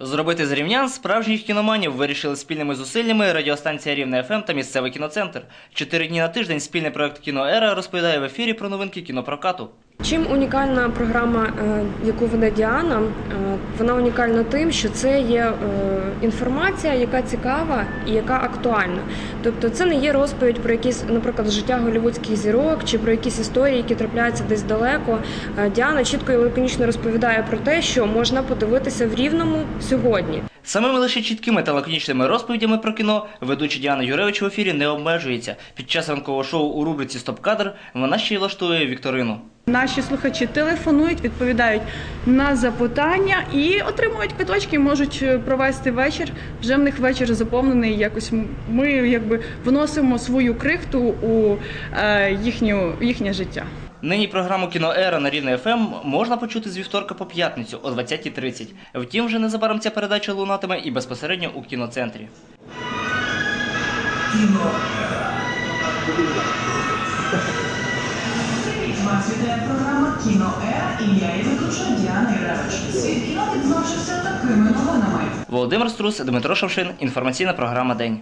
Зробити з рівнян справжніх кіноманів вирішили спільними зусиллями радіостанція Рівне ФМ та місцевий кіноцентр. Чотири дні на тиждень спільний проект Кіноера розповідає в ефірі про новинки кінопрокату. Чим унікальна програма, е, яку веде Діана? Е, Вона унікальна тим, що це є е, інформація, яка цікава і яка актуальна. Тобто, це не є розповідь про якісь, наприклад, життя голівудських зірок чи про якісь історії, які трапляються десь далеко. Діана чітко і лаконічно розповідає про те, що можна подивитися в рівному сьогодні. Самими лише чіткими та лаконічними розповідями про кіно ведуча Діана Юревич в ефірі не обмежується. Під час ранкового шоу у рубриці Стоп-кадр вона ще й влаштує вікторину. Наші слухачі телефонують, відповідають на запитання і отримують квиточки, можуть е, провести вечір. Вже в них вечір заповнений. Якось ми якби вносимо свою крихту у е, їхню їхнє життя. Нині програму Кіноера на Рівне ФМ можна почути з вівторка по п'ятницю о 20.30. Втім, вже незабаром ця передача лунатиме і безпосередньо у кіноцентрі. Привіт, вас вітає програма Кіноера і я її ведуча Діана Іревич. Світ кіно відзначився такими новинами. Володимир Струс, Дмитро Шавшин. Інформаційна програма День.